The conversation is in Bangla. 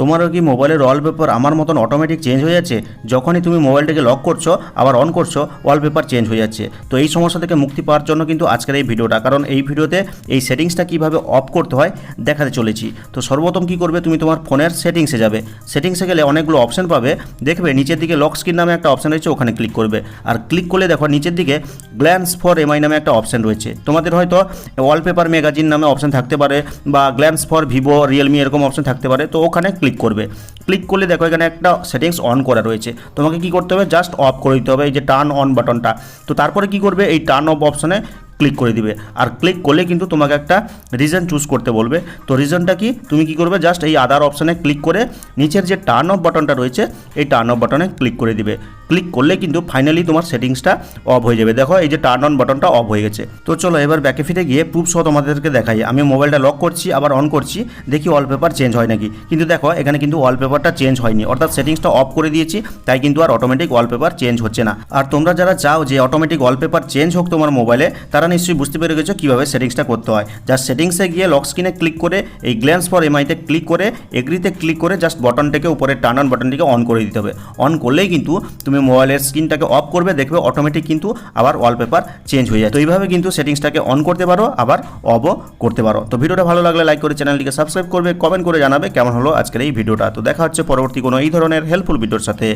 তোমারও কি মোবাইলের ওয়ালপেপার আমার মতন অটোমেটিক চেঞ্জ হয়ে যাচ্ছে? যখনই তুমি মোবাইলটাকে লক করছ, আবার অন করছ ওয়ালপেপার চেঞ্জ হয়ে যাচ্ছে। তো এই সমস্যা থেকে মুক্তি পাওয়ার জন্য কিন্তু আজকের এই ভিডিওটা, কারণ এই ভিডিওতে এই সেটিংসটা কীভাবে অফ করতে হয় দেখাতে চলেছি। তো সর্বপ্রথম কি করবে, তুমি তোমার ফোনের সেটিংসে যাবে। সেটিংসে গেলে অনেকগুলো অপশন পাবে। দেখবে নিচের দিকে লক স্ক্রিন নামে একটা অপশন রয়েছে, ওখানে ক্লিক করবে। আর ক্লিক করলে দেখো নিচের দিকে গ্ল্যান্স ফর এমআই নামে একটা অপশন রয়েছে। তোমাদের হয়তো ওয়ালপেপার ম্যাগাজিন নামে অপশন থাকতে পারে, বা গ্ল্যান্স ফর ভিভো রিয়েলমি এরকম অপশন থাকতে পারে। তো ওখানে ক্লিক করবে। ক্লিক করলে দেখো এখানে একটা সেটিংস অন করা রয়েছে। তোমাকে কি করতে হবে? জাস্ট অফ করে দিতে হবে, এই যে টার্ন অন বাটনটা তো তারপরে কি করবে? এই টার্ন অফ অপশনে ক্লিক করে দিবে। আর ক্লিক করলে কিন্তু তোমাকে একটা রিজন চুজ করতে বলবে। তো রিজনটা কি? তুমি কি করবে? জাস্ট এই আদার অপশানে ক্লিক করে নিচের যে টার্ন অফ বাটনটা রয়েছে, এই টার্ন অফ বাটনে ক্লিক করে দিবে। ক্লিক করলে কিন্তু ফাইনালি তোমার সেটিংসটা অফ হয়ে যাবে। দেখো, এই যে টার্ন অন বাটনটা অফ হয়ে গেছে। তো চলো এবার ব্যাকে ফিরে গিয়ে প্রুফ সহ তোমাদেরকে দেখাই। আমি মোবাইলটা লক করছি, আবার অন করছি, দেখি ওয়ালপেপার চেঞ্জ হয় নাকি। কিন্তু দেখো, এখানে কিন্তু ওয়ালপেপারটা চেঞ্জ হয়নি। অর্থাৎ সেটিংসটা অফ করে দিয়েছি, তাই কিন্তু আর অটোমেটিক ওয়ালপেপার চেঞ্জ হচ্ছে না। আর তোমরা যারা চাও যে অটোমেটিক ওয়ালপেপার চেঞ্জ হোক তোমার মোবাইলে তারা নিশ্চয়ই বুঝতে পেরে গেছো কীভাবে সেটিংসটা করতে হয়। জাস্ট সেটিংসে গিয়ে লক স্ক্রিনে ক্লিক করে, এই গ্ল্যান্স ফর এমআইতে ক্লিক করে এগ্রিতে ক্লিক করে জাস্ট বটনটাকে উপরে টার্ন অন বাটনটিকে অন করে দিতে হবে। অন করলেই কিন্তু তুমি মোবাইলের স্ক্রিনটাকে অফ করবে, দেখবে অটোমেটিক কিন্তু আবার ওয়ালপেপার চেঞ্জ হয়ে যায়। তো এইভাবে কিন্তু সেটিংসটাকে অন করতে পারো, আবার অফও করতে পারো। তো ভিডিওটা ভালো লাগলে লাইক করে চ্যানেলটিকে সাবস্ক্রাইব করবে কমেন্ট করে জানাবে কেমন হলো আজকের এই ভিডিওটা। তো দেখা হচ্ছে পরবর্তী কোনো এই ধরনের হেল্পফুল ভিডিওর সাথে।